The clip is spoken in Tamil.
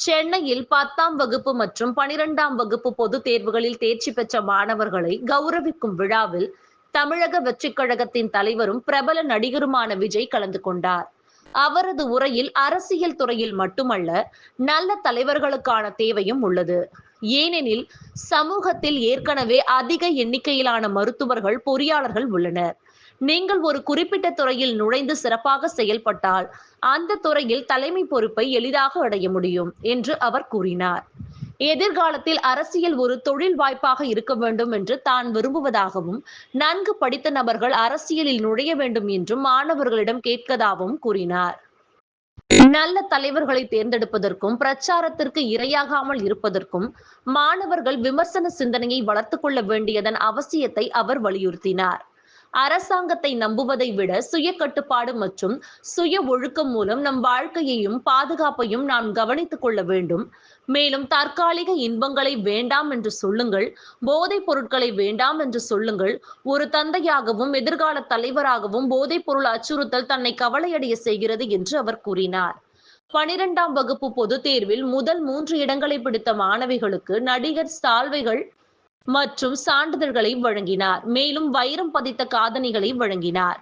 சென்னையில் பத்தாம் வகுப்பு மற்றும் பனிரெண்டாம் வகுப்பு பொதுத் தேர்வுகளில் தேர்ச்சி பெற்ற மாணவர்களை கௌரவிக்கும் விழாவில் தமிழக வெற்றிக் கழகத்தின் தலைவரும் பிரபல நடிகருமான விஜய் கலந்து கொண்டார். அவரது உரையில் அரசியல் துறையில் மட்டுமல்ல நல்ல தலைவர்களுக்கான தேவையும் உள்ளது. ஏனெனில் சமூகத்தில் ஏற்கனவே அதிக எண்ணிக்கையிலான மருத்துவர்கள் பொறியாளர்கள் உள்ளனர். நீங்கள் ஒரு குறிப்பிட்ட துறையில் நுழைந்து சிறப்பாக செயல்பட்டால் அந்த துறையில் தலைமை பொறுப்பை எளிதாக அடைய முடியும் என்று அவர் கூறினார். எதிர்காலத்தில் அரசியல் ஒரு தொழில் வாய்ப்பாக இருக்க வேண்டும் என்று தான் விரும்புவதாகவும் நன்கு படித்த நபர்கள் அரசியலில் நுழைய வேண்டும் என்றும் மாணவர்களிடம் கேட்கதாகவும் கூறினார். நல்ல தலைவர்களை தேர்ந்தெடுப்பதற்கும் பிரச்சாரத்திற்கு இரையாகாமல் இருப்பதற்கும் மாணவர்கள் விமர்சன சிந்தனையை வளர்த்து கொள்ள வேண்டியதன் அவசியத்தை அவர் வலியுறுத்தினார். அரசாங்கத்தை நம்புவதை விட சுய கட்டுப்பாடு மற்றும் சுய ஒழுக்கம் மூலம் நம் வாழ்க்கையையும் பாதுகாப்பையும் நாம் கவனித்துக் கொள்ள வேண்டும். மேலும் தற்காலிக இன்பங்களை வேண்டாம் என்று சொல்லுங்கள் போதைப் பொருட்களை வேண்டாம் என்று சொல்லுங்கள். ஒரு தந்தையாகவும் எதிர்கால தலைவராகவும் போதைப் பொருள் அச்சுறுத்தல் தன்னை கவலையடைய செய்கிறது என்று அவர் கூறினார். பனிரெண்டாம் வகுப்பு பொதுத் தேர்வில் முதல் மூன்று இடங்களை பிடித்த மாணவிகளுக்கு நடிகர் சால்வைகள் மற்றும் சான்றிதழ்களை வழங்கினார். மேலும் வைரம் பதித்த காதணிகளை வழங்கினார்.